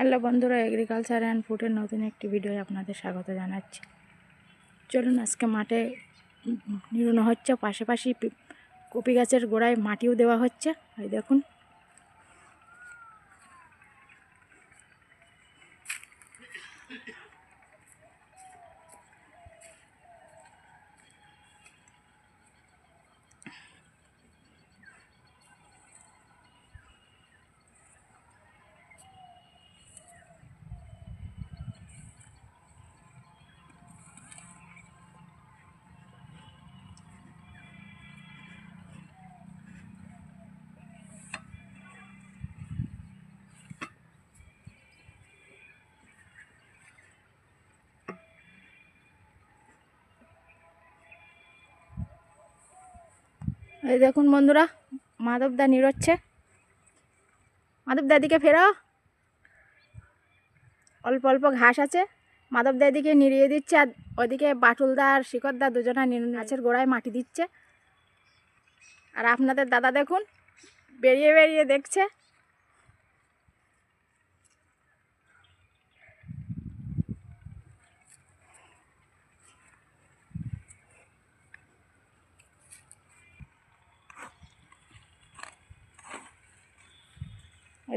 Hello বন্ধুরা agriculture and ফুডের নতুন একটি ভিডিও আপনাদের স্বাগত জানাচ্ছি। চলুন আজকে মাঠে নিরুনো হচ্ছে, পাশাপাশি কপি গাছের গোড়ায় মাটিও দেওয়া হচ্ছে। এই দেখুন। এই দেখুন বন্ধুরা মাধবদা নিরচ্ছে। মাধবদা দিকে ফেরাও অল্প অল্প ঘাস আছে। মাধবদা এদিকে নিড়িয়ে দিচ্ছে আর ওদিকে বাটুলদা আর শিকরদা দুজনা গাছের গোড়ায় মাটি দিচ্ছে। আর আপনাদের দাদা দেখুন, বেরিয়ে বেরিয়ে দেখছে।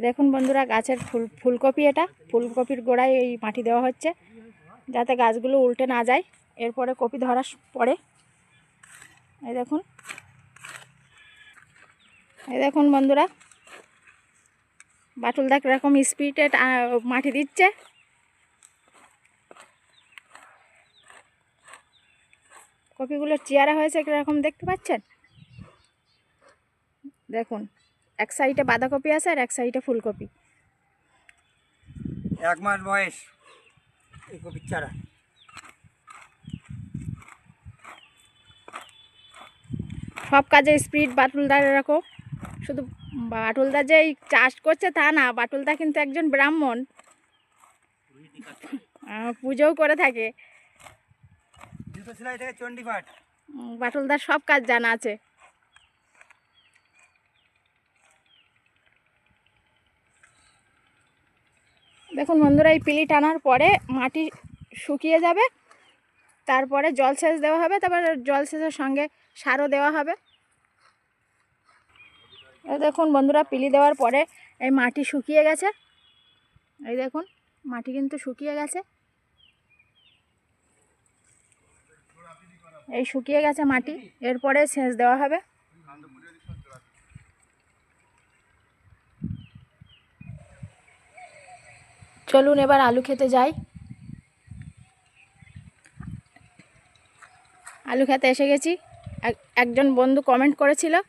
দেখুন বন্ধুরা, গাছের ফুল, ফুলকপি এটা। ফুলকপির গোড়ায় এই মাটি দেওয়া হচ্ছে, যাতে গাছগুলো উল্টে না যায়। এরপরে কপি ধরার পরে, এই দেখুন। এই দেখুন বন্ধুরা, বাটুল দেখ এরকম স্পিডে মাটি দিচ্ছে। কপিগুলোর চেয়ারা হয়েছে কীরকম, দেখতে পাচ্ছেন? দেখুন। এক সাইডে বাঁধাকপি আছে আর এক সাইডে ফুলকপি। এক মাস বয়স এই কপির চারা। সব কাজে স্পিড বাটুলদার এরকম। শুধু বাটুলদা যে চাষ করছে তা না বাটুলদা কিন্তু একজন ব্রাহ্মণ। পুজোও করে থাকে। বাটুলদার সব কাজ জানা আছে। দেখুন বন্ধুরা, এই পিলি টানার পরে মাটি শুকিয়ে যাবে, তারপরে জলসেচ দেওয়া হবে, তারপরে জলসেচের সঙ্গে সারও দেওয়া হবে। দেখুন বন্ধুরা, পিলি দেওয়ার পরে এই মাটি শুকিয়ে গেছে। এই দেখুন, মাটি কিন্তু শুকিয়ে গেছে। এই শুকিয়ে গেছে মাটি, এরপরে সেচ দেওয়া হবে। চলুন এবার আলু খেতে যাই। আলু খেতে এসে গেছি। এক- একজন বন্ধু কমেন্ট করেছিল,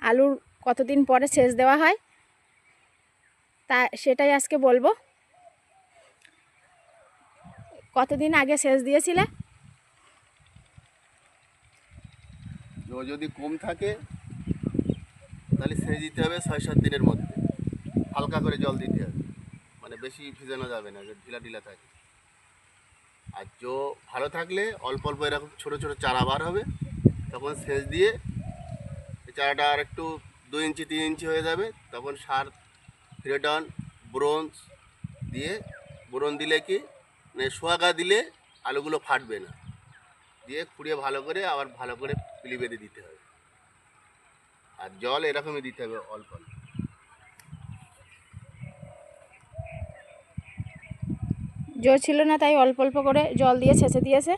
আলুর কতদিন পরে সেচ দেওয়া হয়? তা সেটাই আজকে বলব। কতদিন আগে সেচ দিয়েছিলে? যদি কম থাকে, তাহলে সেচ দিতে হবে ছয় সাত দিনের মধ্যে। হালকা করে জল দিতে হবে। বেশি ভিজানো যাবে না ঢিলা ঢিলা থাকে। আর জো ভালো থাকলে অল্প অল্প এরকম ছোটো ছোটো চারা বার হবে, তখন সেচ দিয়ে চারাটা আর একটু দু ইঞ্চি, তিন ইঞ্চি হয়ে যাবে, তখন সার, ফিরেডন, ব্রোঞ্জ দিয়ে বোরন দিলে কি মানে সোয়াগা দিলে আলুগুলো ফাটবে না। দিয়ে খুঁড়িয়ে ভালো করে আবার ভালো করে পিলি বেঁধে দিতে হবে। আর জল এরকমই দিতে হবে অল্প অল্প। জোর ছিল না তাই অল্প অল্প করে জল দিয়ে ছেঁচে দিয়েছে।